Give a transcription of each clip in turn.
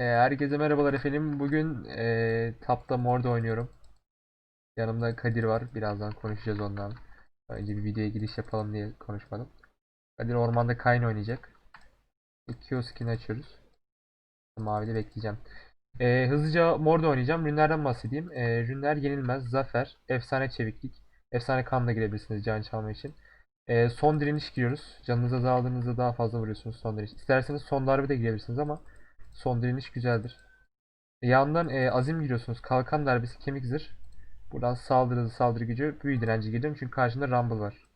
Ee, herkese merhabalar efendim. Bugün ee, Tap'ta Morde oynuyorum. Yanımda Kadir var. Birazdan konuşacağız ondan. Önce bir videoya giriş yapalım diye konuşmadım. Kadir ormanda Kayn oynayacak. İki açıyoruz. Mavide bekleyeceğim. Ee, hızlıca Morde oynayacağım. Rünlerden bahsedeyim. Ee, rünler yenilmez. Zafer. Efsane çeviklik. Efsane kanla girebilirsiniz can çalma için. Ee, son direniş giriyoruz. Canınızı azaldığınızda daha fazla vuruyorsunuz son direniş. İsterseniz son darbe de girebilirsiniz ama Son direniş güzeldir. Yandan e, azim giriyorsunuz. Kalkan darbesi kemik zırh. Buradan saldırı saldırı gücü, büyü direnci girdim çünkü karşımda Rumble var.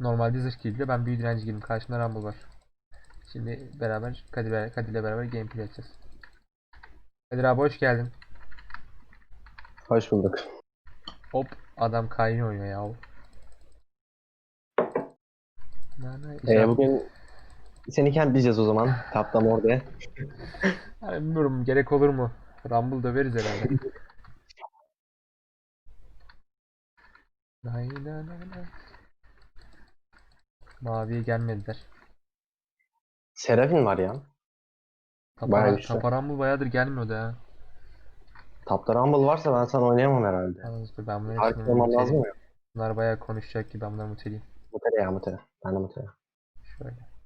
Normalde zırh girdi. Ben büyü direnci girdim. Karşımda Rumble var. Şimdi beraber Kadir, Kadir'le beraber gameplay yapacağız. Kadir abi hoş geldin. Hoş bulduk. Hop adam Kayn oynuyor ya. Ee, bugün seni kempleyeceğiz o zaman. Taptam orada. Yani bilmiyorum gerek olur mu? Rumble döveriz herhalde. Nay nay nay nay. Maviye gelmediler. Serafin var ya. Tapa, Bayağı güçlü. Tapa Rumble bayağıdır gelmiyordu ha. Tapta Rumble varsa ben sana oynayamam herhalde. Yalnız dur ben bunları Harika olmam lazım ya. Bunlar bayağı konuşacak gibi ben bunları muteleyeyim. Mutere ya mutere. Ben de mutere. Şöyle.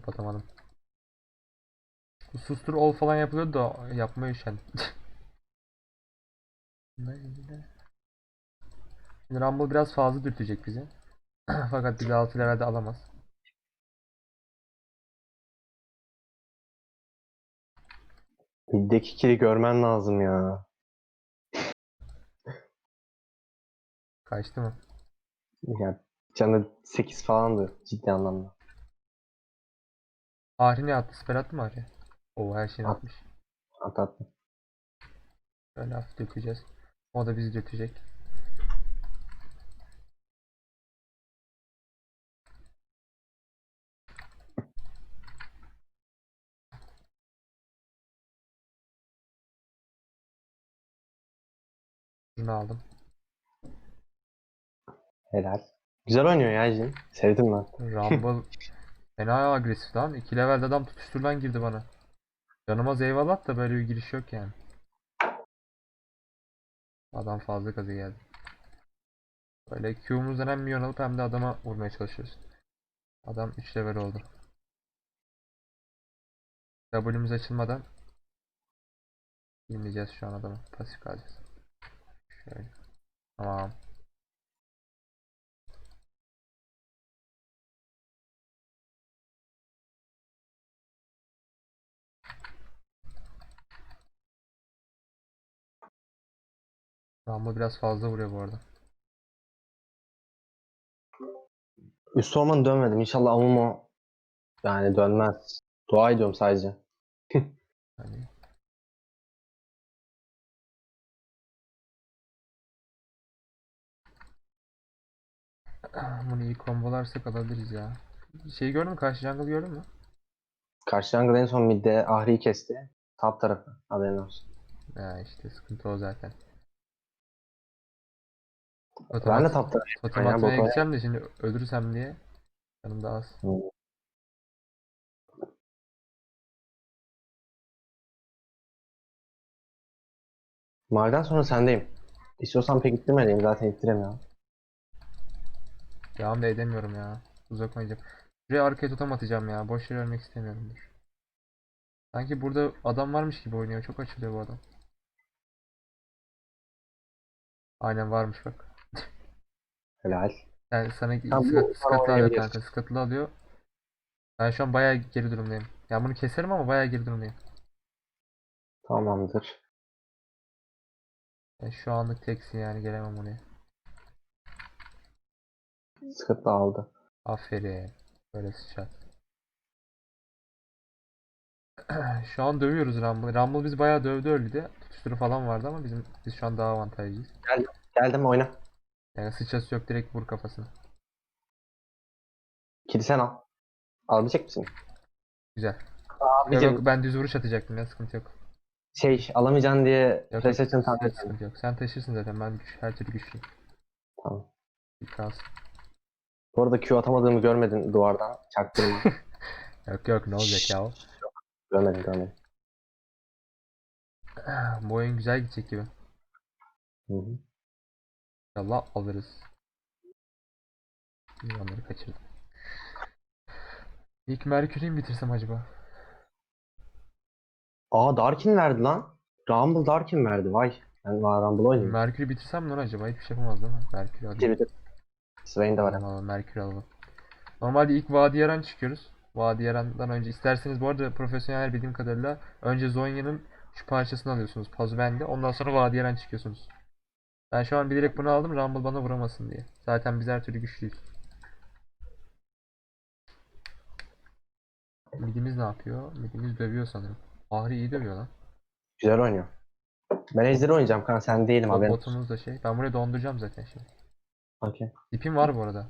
Kapatamadım. Sustur ol falan yapılıyordu da yapmaya. Şimdi Rumble biraz fazla dürtecek bizi. Fakat bizi 6 levelde alamaz. Middeki kili görmen lazım ya. Kaçtı mı? Ya canı 8 falandı ciddi anlamda. Ahri ne attı? Siper attı mı Ahri? Oo her şeyini At. atmış. At at. Böyle hafif dökeceğiz. O da bizi dökecek. Bunu aldım. Helal. Güzel oynuyor ya Jin. Sevdim ben. Rumble fena agresif lan. 2 levelde adam tutuşturulan girdi bana. Canıma eyvallah da böyle bir giriş yok yani. Adam fazla gazı geldi. Böyle Q'muzdan hem milyon alıp hem de adama vurmaya çalışıyoruz. Adam 3 level oldu. W'miz açılmadan inmeyeceğiz şu an adamı. Pasif kalacağız. Şöyle. Tamam. Rambo biraz fazla vuruyor bu arada. Üst ormanı dönmedim. İnşallah Amumu yani dönmez. Dua ediyorum sadece. Hani Bunu iyi kombolarsak alabiliriz ya. Şey gördün mü? Karşı jungle gördün mü? Karşı jungle en son midde Ahri'yi kesti. Top tarafı. Haberin olsun. Ya işte sıkıntı o zaten. Ben de Otomat, tarafı. totem ya, atmaya bota- gideceğim de şimdi ölürsem diye. Yanımda az. Maviden sonra sendeyim. İstiyorsan pek ittirmeliyim. Zaten ittiremiyorum. Devam da edemiyorum ya. Uzak oynayacağım. Şuraya arkaya totem atacağım ya. Boş yere ölmek istemiyorum. Dur. Sanki burada adam varmış gibi oynuyor. Çok açılıyor bu adam. Aynen varmış bak. Helal. Yani sana Tamam, sıkat, sıkatlı alıyor kanka. Sıkatlı alıyor. Ben şu an bayağı geri durumdayım. Yani bunu keserim ama bayağı geri durumdayım. Tamamdır. Yani şu anlık teksin yani gelemem oraya. Sıkıntı aldı. Aferin. Böyle sıçrat. Şu an dövüyoruz Rumble. Rumble biz bayağı dövdü de. Tutuşturu falan vardı ama bizim biz şu an daha avantajlıyız. Geldim oyna. Yani sıçrası yok direkt vur kafasına. Kili sen al. Alabilecek misin? Güzel. Yok, Abicim yok, ben düz vuruş atacaktım ya sıkıntı yok. şey alamayacaksın diye Yok, yok, tahmin etmedim. sıkıntı yok. Sen taşırsın zaten ben güç, her türlü güçlüyüm. Tamam. Kalsın. Bu arada Q atamadığımı görmedin duvardan. Çaktırma. Yok yok ne olacak ya o. görmedim görmedim. Bu oyun güzel gidecek gibi. Hı hı. İnşallah alırız. Onları kaçırdım. İlk Merkür'ü mü bitirsem acaba? Aa Darkin verdi lan. Rumble Darkin verdi vay. Ben var Rumble oynayayım. Merkür'ü bitirsem olur acaba? Hiçbir şey yapamaz değil mi? Merkür'ü Bitir alayım. bitir. Swain de var. Alalım alalım Merkür alalım. Normalde ilk Vadi Yaran çıkıyoruz. Vadi Yaran'dan önce isterseniz bu arada profesyoneller bildiğim kadarıyla önce Zonya'nın şu parçasını alıyorsunuz. Pazu bende. Ondan sonra Vadi Yaran çıkıyorsunuz. Ben şu an bilerek bunu aldım. Rumble bana vuramasın diye. Zaten biz her türlü güçlüyüz. Midimiz ne yapıyor? Midimiz dövüyor sanırım. Ahri iyi dövüyor lan. Güzel oynuyor. Ben Ejder'i oynayacağım kanka sen değilim haberin. Botumuz da şey. Ben buraya donduracağım zaten şimdi. Okey. İpim var bu arada.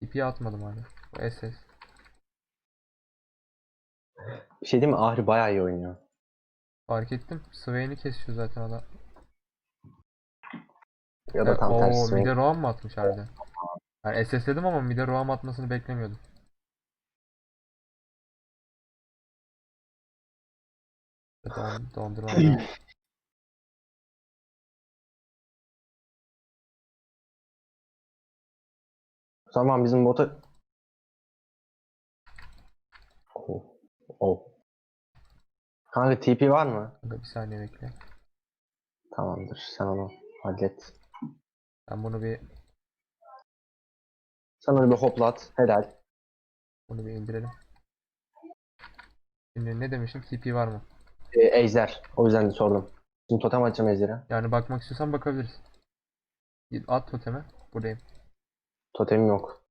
İpi atmadım hala. Bu SS. Bir şey diyeyim mi? Ahri bayağı iyi oynuyor. Fark ettim. Swain'i kesiyor zaten adam. Ya da tam Oo, tersi. Mide roam mı atmış harbiden? Yani SS'ledim ama mide roam atmasını beklemiyordum. Don, dondurma. Tamam bizim bota... Oh. Oh. Kanka TP var mı? Kanka bir saniye bekle. Tamamdır. Sen onu hallet. Ben bunu bir Sen onu bir hoplat. Helal. bunu bir indirelim. Şimdi ne demiştim? TP var mı? Ee, ejder. O yüzden de sordum. Şimdi totem açacağım ejdere. Yani bakmak istiyorsan bakabiliriz. Git At toteme. Buradayım. Totemim yok.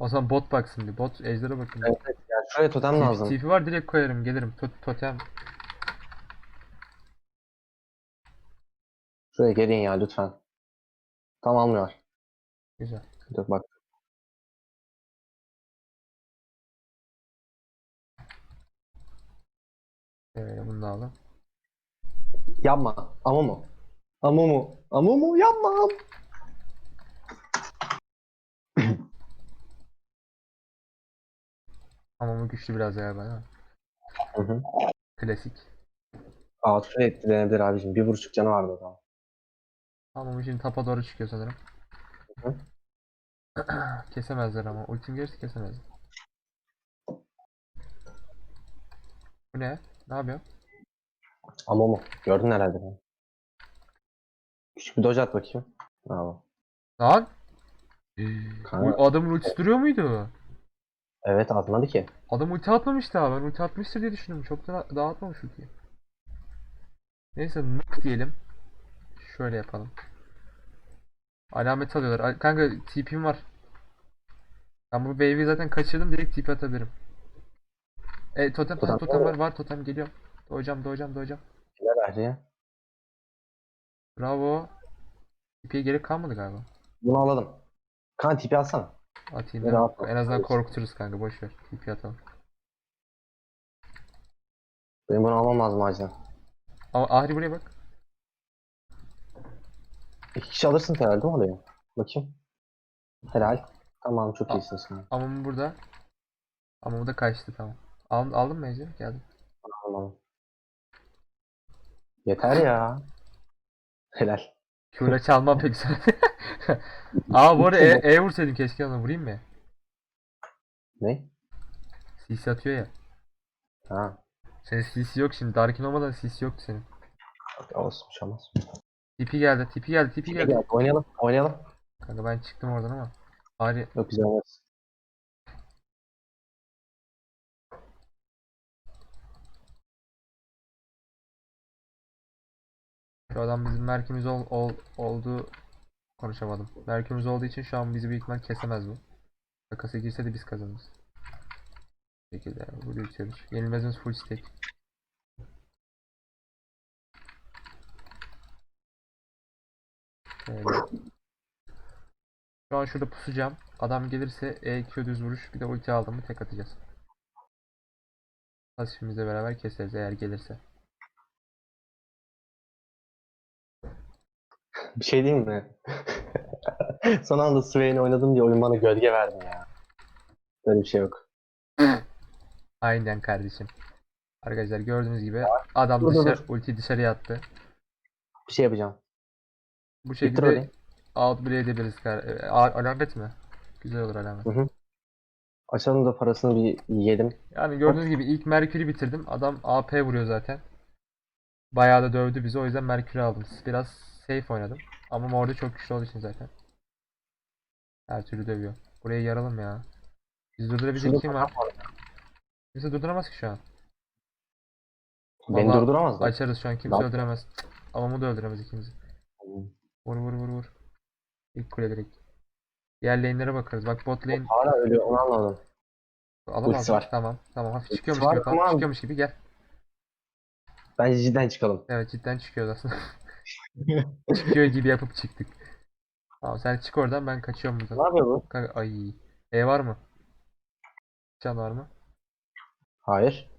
O zaman bot baksın bir. Bot ejderha bakın. Evet, evet. Ya şuraya totem lazım. TP var direkt koyarım gelirim. Tot totem. Şuraya gelin ya lütfen. Tam almıyor. Güzel. Dur bak. Ee, bunu da aldım. Yapma. Ama mı? Ama mı? Ama mı? Yapma. Ama bu güçlü biraz değil mi? Hı hı. Klasik. Aa sürekli denebilir abicim. Bir vuruş canı vardı o zaman. Ama bu şimdi tapa doğru çıkıyor sanırım. Hı. Kesemezler ama. Ultim gelirse kesemezler. Bu ne? Ne yapıyor? Ama mı? Gördün herhalde. Küçük bir dodge at bakayım. Bravo. Lan! Kanka. Bu adamın ultisi duruyor muydu? Evet atmadı ki. Adam ulti atmamış daha. Ben ulti atmıştır diye düşündüm. Çok da daha atmamış ultiyi. Neyse nuk diyelim. Şöyle yapalım. Alamet alıyorlar. Al- Kanka TP'm var. Ben bu wave'i zaten kaçırdım. Direkt TP atabilirim. E totem, Totem totem, var var totem geliyorum. Doğacağım doğacağım doğacağım. Ne verdi? Bravo. TP'ye gerek kalmadı galiba. Bunu alalım. Kan tipi alsana. Atayım Ya ben. rahat. En azından korkuturuz kanka boş ver. TP atalım. Benim bunu almam lazım acilen. Ahri buraya bak. İki kişi alırsın herhalde mi orayı? Bakayım. Helal. Tamam çok Al. iyisin sen. Ama bu burada. Ama bu da kaçtı tamam. Al, aldın mı Ece? Geldim. Tamam. Yeter ya. Helal. Q'la çalmam pek sana. Aa bu arada E, e vursaydım keşke ona vurayım mı? Ne? CC atıyor ya. Ha. Senin CC yok şimdi. Darkin olmadan CC yoktu senin. Olsun bir şey olmaz. TP geldi. TP geldi. Gel, geldi. oynayalım. Oynayalım. Kanka ben çıktım oradan ama. Bari Yok güzel olmaz. şu adam bizim merkimiz ol, ol, olduğu konuşamadım. Merkimiz olduğu için şu an bizi büyük ihtimal kesemez bu. Takası girse de biz kazanırız. Bu şekilde burada bitiyoruz. Yenilmezimiz full stack. Şöyle. Şu an şurada pusacağım. Adam gelirse EQ düz vuruş bir de ulti aldım mı tek atacağız. Pasifimizle beraber keseriz eğer gelirse. Bir şey diyeyim mi? Son anda Swain oynadım diye oyun bana gölge verdi ya. Böyle bir şey yok. Aynen kardeşim. Arkadaşlar gördüğünüz gibi adam dışarı, ulti dışarıya attı. Bir şey yapacağım. Bu Bitir şekilde orayı. outplay edebiliriz. kar- e, a- Alamet mi? Güzel olur alamet. Hı da parasını bir yiyelim. Yani gördüğünüz gibi ilk Merkür'ü bitirdim. Adam AP vuruyor zaten. Bayağı da dövdü bizi. O yüzden Merkür'ü aldım. Biraz safe oynadım. Ama Morde çok güçlü olduğu için zaten. Her türlü dövüyor. Burayı yaralım ya. Bizi durdurabilecek Şurada kim var? Bizi durduramaz ki şu an. Beni Vallahi durduramazlar. Açarız şu an. Kimse Lan. öldüremez. Ama da öldüremez ikimizi. Vur vur vur vur. İlk kule direkt. Diğer lane'lere bakarız. Bak bot lane Hala ölüyor onu anlamadım. alamaz. Var. Tamam. Tamam. Hafif çıkıyormuş var gibi ama- Çıkıyormuş gibi gel. Bence cidden çıkalım. Evet cidden çıkıyoruz aslında. Çıkıyor gibi yapıp çıktık. Tamam sen çık oradan ben kaçıyorum Ne buradan. yapıyor bu? Ay. E var mı? Can var mı? Hayır.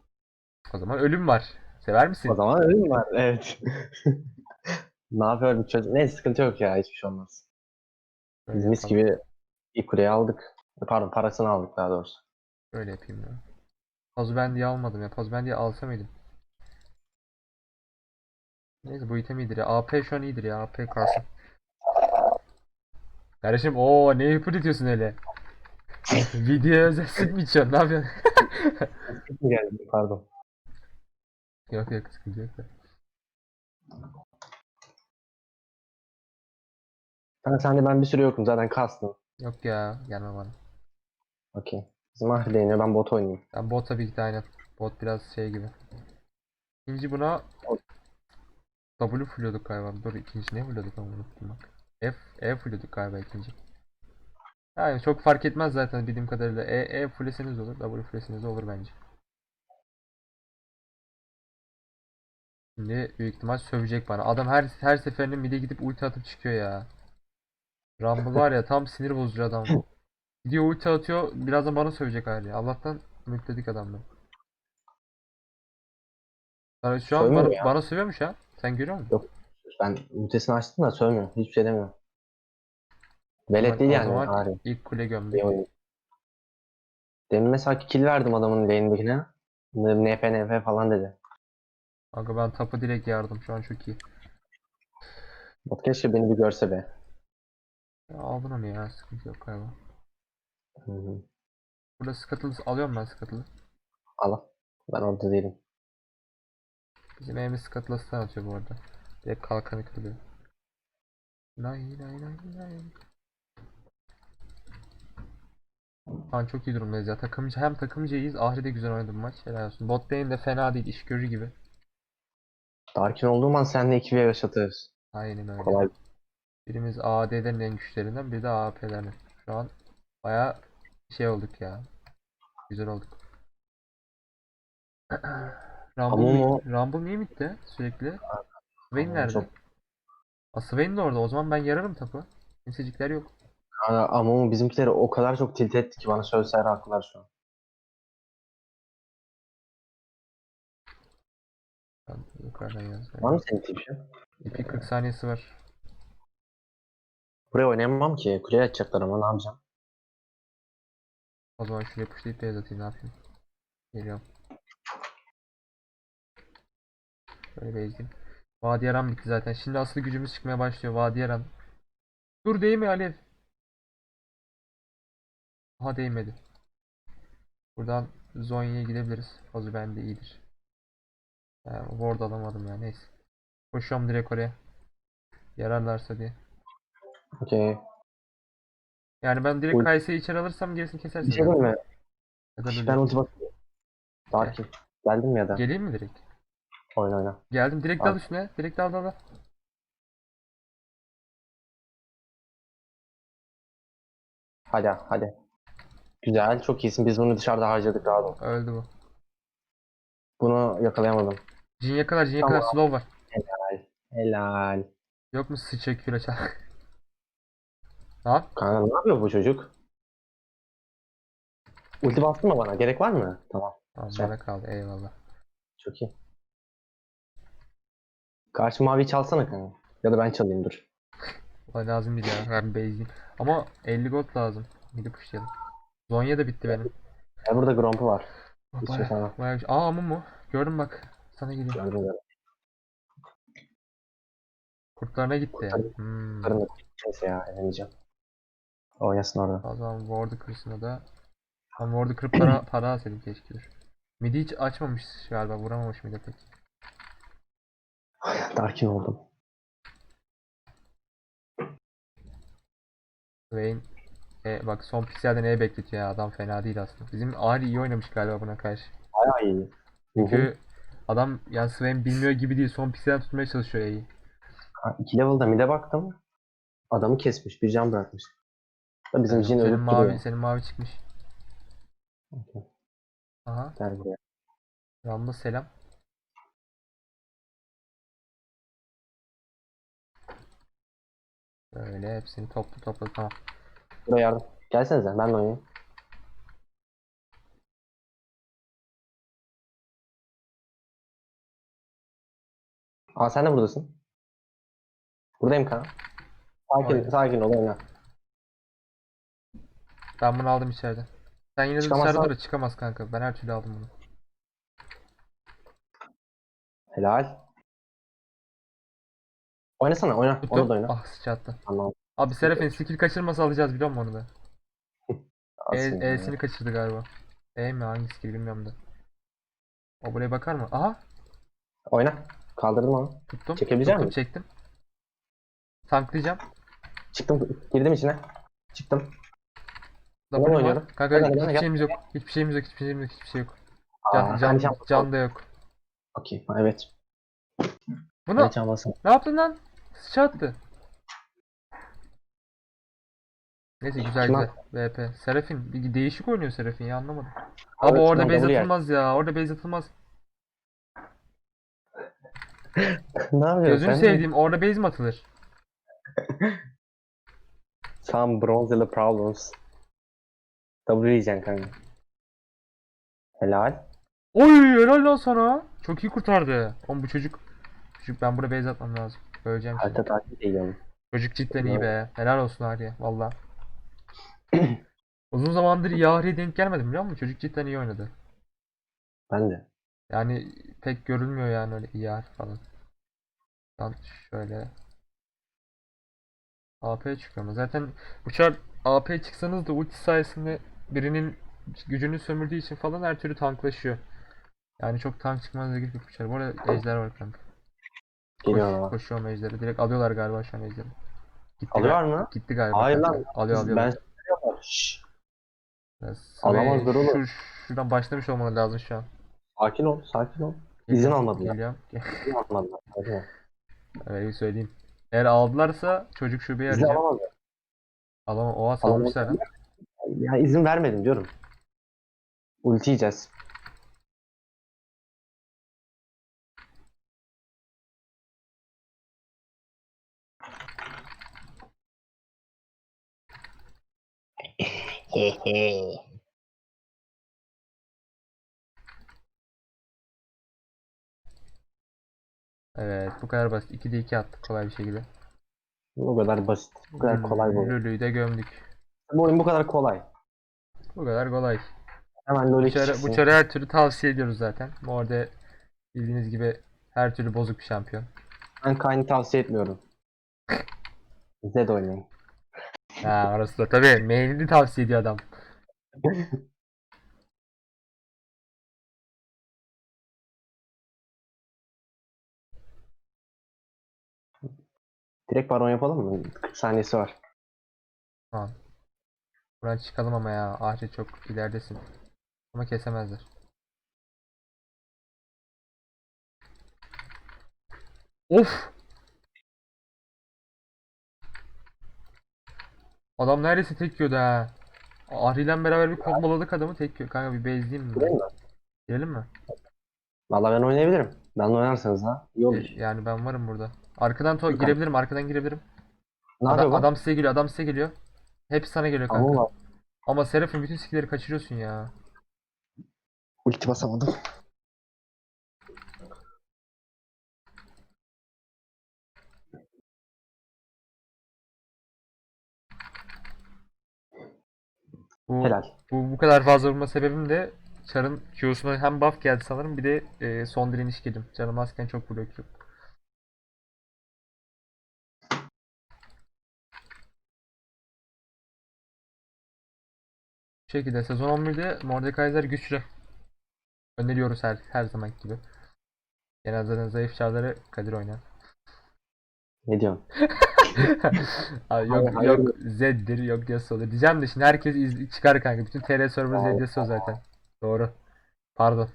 O zaman ölüm var. Sever misin? O zaman öyle mi var? Evet. ne yapıyor bu çocuk? Neyse sıkıntı yok ya hiçbir şey olmaz. Öyle Biz mis yapalım. gibi ilk kuleyi aldık. Pardon parasını aldık daha doğrusu. Öyle yapayım ya. Pazu ben diye almadım ya. Pazu ben diye alsam mıydım? Neyse bu item iyidir ya. AP şu an iyidir ya. AP kalsın. Kardeşim o ne yapıyor diyorsun öyle? Video özel süt mü içiyorsun? Ne yapıyorsun? Geldi pardon. yok yok sıkıntı yok da. Sen de ben bir süre yokum zaten kastım. Yok ya gelme bana. Okey. Bizim Ahri iniyor ben bot oynayayım. Ben bot tabii ki de aynen. Bot biraz şey gibi. İkinci buna W fulluyorduk galiba. Dur ikinci ne fulluyorduk ama unuttum bak. F, E fulluyorduk galiba ikinci. Yani çok fark etmez zaten bildiğim kadarıyla. E, E fulleseniz olur. W fulleseniz olur bence. Şimdi büyük ihtimal sövecek bana. Adam her her seferinde mid'e gidip ulti atıp çıkıyor ya. Rumble var ya tam sinir bozucu adam. Gidiyor ulti atıyor. Birazdan bana sövecek hali. Allah'tan mülkledik adamları. Yani şu an Sövmüyor bana, ya. bana sövüyor mu şu an? Sen görüyor musun? Ben mutesini açtım da sövmüyor. Hiçbir şey demiyor. Velet değil yani Ahri. İlk kule. İyi oyun. Demin mesela kill verdim adamın lane'dekine. NP NP falan dedi. Kanka ben tapı direkt yardım. Şu an çok iyi. Bot keşke beni bir görse be. Ya aldın onu ya. Sıkıntı yok galiba. Hı hı. Burada skatılı alıyorum ben skatılı. Al. Ben orada değilim. Bizim evimiz skatılısından atıyor bu arada. Direkt kalkanı kırılıyor. Lay lay lay lay. Şu çok iyi durumdayız ya. Takımcı hem takımcıyız. Ahri de güzel oynadı bu maç. Helal olsun. Bot lane de fena değil. iş görür gibi. Darkin olduğum an seninle 2v yaşatırız. Aynen öyle. Kolay. Birimiz AD'lerin en güçlerinden, biri de AWP'lerin. Şu an baya şey olduk ya. Güzel olduk. Rumble, Amumu- mi- Rumble niye bitti sürekli? Swain nerede? çok- Aa, Swain de orada. O zaman ben yararım tapı. Kimsecikler yok. Kanka, ama bizimkileri o kadar çok tilt etti ki bana sözler haklılar şu an. Ben yukarıdan yazdım. Var mı senin tipin? İpi 40 saniyesi var. Buraya oynayamam ki. Kuleye açacaklar ama ne yapacağım? O zaman şuraya pushlayıp beyaz atayım ne yapayım. Geliyorum. Böyle bezdim. Vadi Yaran bitti zaten. Şimdi asıl gücümüz çıkmaya başlıyor. Vadi Yaran. Dur değme Alev. Aha değmedi. Buradan Zonya'ya gidebiliriz. Fazla bende iyidir. Yani ward alamadım ya neyse. Koşuyorum direkt oraya. Yararlarsa diye. Okey. Yani ben direkt Ul- Kayse'yi içeri alırsam gerisini Bir kesersin. şey diyeyim mi? Ya da böyle- Ben ulti basıyorum. Darkin. Geldin mi ya da? Geleyim mi direkt? Oyna oyna. Geldim direkt Al. dal üstüne. Direkt dal dal dal. Hadi hadi. Güzel. Çok iyisin. Biz bunu dışarıda harcadık abi. Öldü bu. Bunu yakalayamadım. Jin yakalar, Jin yakalar. Slow var. Helal. Yok mu sıçra küre çal? yap? Kanka ne yapıyor bu çocuk? Ulti bastın mı bana? Gerek var mı? Tamam. Tamam bana kaldı. Eyvallah. Çok iyi. Karşı mavi çalsana kanka. Ya da ben çalayım dur. Valla lazım değil ya. Ben base'liyim. Ama 50 gold lazım. Midi pushlayalım. Zonya da bitti benim. Ya burada Gromp'u var. Baya, İstiyorsan baya... Aa Amun mu? Gördüm bak. Sana geliyor. gördüm gördüm. Kurtlarına gitti. Hmm. Da neyse ya elemeyeceğim. Oynasın orada. O zaman ward'u kırsın o da. Ama ward'u kırıp para, para alsaydım keşke. Midi hiç açmamış galiba. Vuramamış midi pek. Darkin oldum. Vayne e, bak son pikselden E bekletiyor ya. Adam fena değil aslında. Bizim Ahri iyi oynamış galiba buna karşı. Bayağı iyi. Çünkü adam yani Swain bilmiyor gibi değil. Son pikselden tutmaya çalışıyor E'yi. İki level'da mid'e baktım. Adamı kesmiş. Bir can bırakmış. Da bizim Jin Senin ölüp mavi, duruyor. senin mavi çıkmış. Okey. Aha. Gel buraya. Rambo selam. Böyle hepsini toplu toplu tamam. Buraya yardım. Gelsenize ben de oynayayım. Aa sen de buradasın. Buradayım kanka. Sakin, Aynen. sakin ol oyna. Ben bunu aldım içeride. Sen yine de dışarıda dur çıkamaz kanka. Ben her türlü aldım bunu. Helal. Oynasana oyna. Onu Tuttum. da oyna. Ah sıçrattı. Tamam. Abi Serafin skill kaçırmasa alacağız biliyor musun onu da? E. E'sini kaçırdı galiba. E mi hangi skill bilmiyorum da. O buraya bakar mı? Aha Oyna. Kaldırdım onu. tuttum. Çekebilecek misin? çektim. Tanklayacağım. Çıktım. Girdim içine. Çıktım. W'm var. oynuyorum. Kanka Hadi, hiçbir hadi. şeyimiz yok. Hiçbir şeyimiz yok. Hiçbir şeyimiz yok. Hiçbir şey yok. Aa, Can, can, can, can da yok. Okey. ha, Evet. Can basın. ne yaptın lan? Sıçrattı. Neyse güzel Kim güzel. VP. Serafin bir değişik oynuyor Serafin ya anlamadım. Abi, orada şuradan base yer. atılmaz ya. Orada base atılmaz. ne yapıyorsun Gözünü sen? sevdiğim orada base mi atılır? Some bronze problems. W yiyeceksin kanka. Helal. Oy helal lan sana. Çok iyi kurtardı. Oğlum bu çocuk. Çocuk ben burada base atmam lazım. Öleceğim şimdi. Harita takip ediyorum. Çocuk cidden iyi be. Helal olsun Ariye. Valla. Uzun zamandır Yahri'ye denk gelmedim biliyor musun? Çocuk cidden iyi oynadı. Ben de. Yani pek görülmüyor yani öyle iyi harf falan. Ben şöyle AP çıkıyor ama zaten uçar AP çıksanız da ulti sayesinde birinin gücünü sömürdüğü için falan her türlü tanklaşıyor. Yani çok tank çıkmanıza gerek yok uçar. Bu arada ejder var kanka. Koş, Geliyor ama. ejderi. Direkt alıyorlar galiba şu an ejderi. Gitti Alıyorlar galiba. mı? Gitti galiba. Hayır kanka. lan. Alıyor alıyorlar. Ben Şşş. Alamazlar oğlum. Şu, şuradan başlamış olmaları lazım şu an. Sakin ol. Sakin ol. İzin almadılar. Geliyorum. İzin almadılar. Sakin ol. Öyle söyleyeyim. Eğer aldılarsa çocuk şubeyi İzin arayacak. alamadılar. Alamam. Oha salmışlar ha. Ya izin vermedim diyorum. Ulti yiyeceğiz. Evet bu kadar basit. 2'de 2 attık kolay bir şekilde. Bu kadar basit. Bu kadar kolay bu. Lulu'yu da gömdük. Bu oyun bu kadar kolay. Bu kadar kolay. Hemen LoL Bu 2 çare, çıksın. bu çare her türlü tavsiye ediyoruz zaten. Orada bildiğiniz gibi her türlü bozuk bir şampiyon. Ben Kayn'i tavsiye etmiyorum. Zed oynayın. Ha orası da tabii main'ini tavsiye ediyor adam. Direkt baron yapalım mı? 40 saniyesi var. Tamam. Buradan çıkalım ama ya. Ahri çok ileridesin. Ama kesemezler. Of! Adam neredeyse tek yiyordu ha. Ahri'yle beraber bir komboladık adamı tek yiyor. Kanka bir base'leyeyim mi? Değil mi? Girelim mi? Vallahi ben oynayabilirim. Ben oynarsanız ha. İyi olur. E, Yani ben varım burada. Arkadan to girebilirim, arkadan girebilirim. Ne Adam, adam size geliyor, adam size geliyor. Hep sana geliyor kanka. Ama, Ama Seraph'in bütün skill'leri kaçırıyorsun ya. Ulti basamadım. Bu, Helal. Bu, bu kadar fazla vurma sebebim de Char'ın Q'suna hem buff geldi sanırım bir de e, son direniş geldim. Canım azken çok blok yok. Şekilde sezon 11'de Mordekaiser güçlü. Öneriyoruz her her zaman gibi. Genelde zayıf çarları Kadir oynar. Ne diyorsun? Abi yok Hayır, yok Zed'dir yok Yasuo'dur. Diyeceğim de şimdi herkes iz- çıkar kanka. Bütün TR server Hayır. Yasuo zaten. Doğru. Pardon.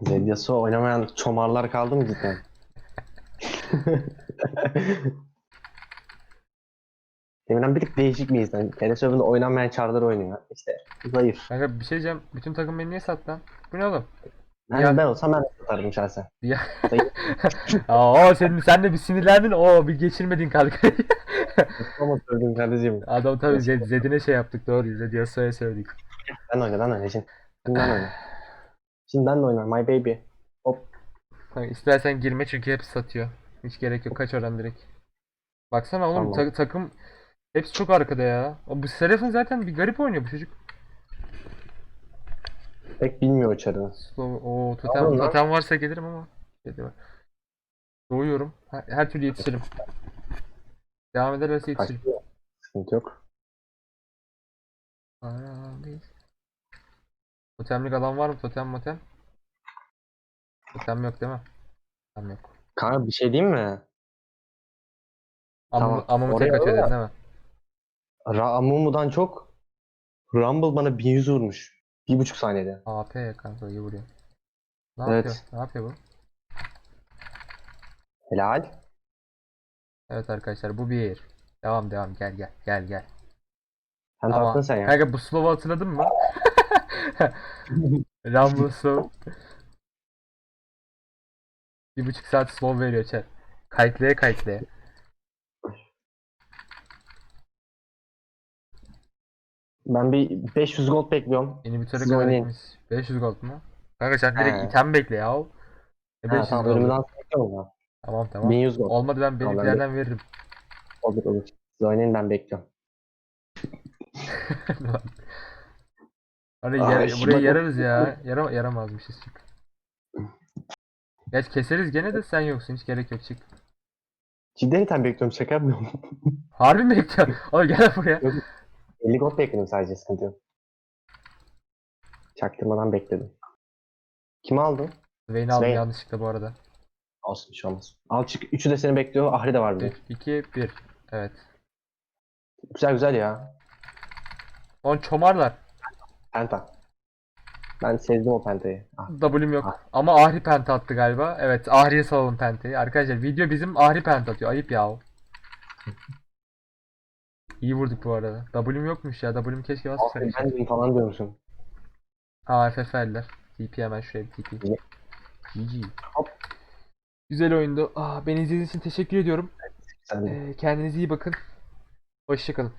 Zedyasu oynamayan çomarlar kaldı mı cidden? Deminden bir tık değişik bir insan. Televizyonda oynanmayan çarlar oynuyor. İşte zayıf. Kanka bir şey diyeceğim. Bütün takım beni niye sattı lan? Bu ne oğlum? Ben, Ya- ben olsam ben de satardım şahsen. Ya. Aa sen, sen de bir sinirlendin. Oo bir geçirmedin kanka. Ama söyledim kardeşim. Adam tabii Zed, Zed'ine şey yaptık. Doğru. Zed Yasuo'ya söyledik. Ben oyna ben oyna şimdi. Şimdi ben oyna. Şimdi ben de oyna. My baby. Hop. Kanka istersen girme çünkü hepsi satıyor. Hiç gerek yok. Kaç oradan direkt. Baksana oğlum Tamam. ta- takım hepsi çok arkada ya. O, bu Seraph'in zaten bir garip oynuyor bu çocuk. Pek bilmiyor çarını. Slow. Oo totem, Tamam lan. totem varsa gelirim ama. Dedi var. Doğuyorum. Her, her türlü yetişirim. Devam ederse yetişirim. Kaçtı. Sıkıntı yok. Totemlik adam var mı? Totem motem? Totem yok değil mi? Totem yok. Kanka bir şey diyeyim mi? Ama Tamam, amamı oraya tek dedin değil mi? Ramumu'dan çok Rumble bana 1100 vurmuş. Bir buçuk saniyede. AP kanka iyi vuruyor. Ne Evet. yapıyor? Ne yapıyor bu? Helal. Evet arkadaşlar bu bir. Devam devam gel gel gel gel. Sen Ama taktın sen ya. kanka bu slow'u hatırladın mı? Rumble slow. Bir buçuk saat slow veriyor chat. Kayıtlaya kayıtlaya. Ben bir 500 gold bekliyorum. Inhibitörü Siz kadar oynayın. gitmiş. 500 gold mu? Kanka sen direkt He. item bekle ya. Ne Ha, 500 tamam gold? ya. Tamam tamam. 1100 gold. Olmadı ben Tamam, ben benimkilerden veririm. Olur olur. Siz oynayın ben bekliyorum. Orayı Ay, yara- şimdi burayı bak- yararız ya. Yara yaramazmışız çık. Geç keseriz gene de sen yoksun hiç gerek yok çık. Cidden bekliyorum şaka yapmıyorum. Harbi mi bekliyorsun? Oğlum gel buraya. 50 gold bekledim sadece sıkıntı yok. Çaktırmadan bekledim. Kimi aldın? Vayne Swain. yanlışlıkla bu arada. Olsun bir şey olmaz. Al çık. Üçü de seni bekliyor. Ahri de var bir. 1, 2, 1. Evet. Güzel güzel ya. On çomarlar. Penta. Ben sezdim o pentayı. Ah, W'm yok. Ama Ahri penta attı galiba. Evet Ahri'ye salalım pentayı. Arkadaşlar video bizim Ahri penta atıyor. Ayıp ya. İyi vurduk bu arada. W'm yokmuş ya. W'm keşke basmasaydım. Efendim falan diyormuşsun. Ha FF'ler. TP hemen şuraya bir TP. İyi. GG. Hop. Güzel oyundu. Aa, beni izlediğiniz için teşekkür ediyorum. Ee, kendinize iyi bakın. Hoşçakalın.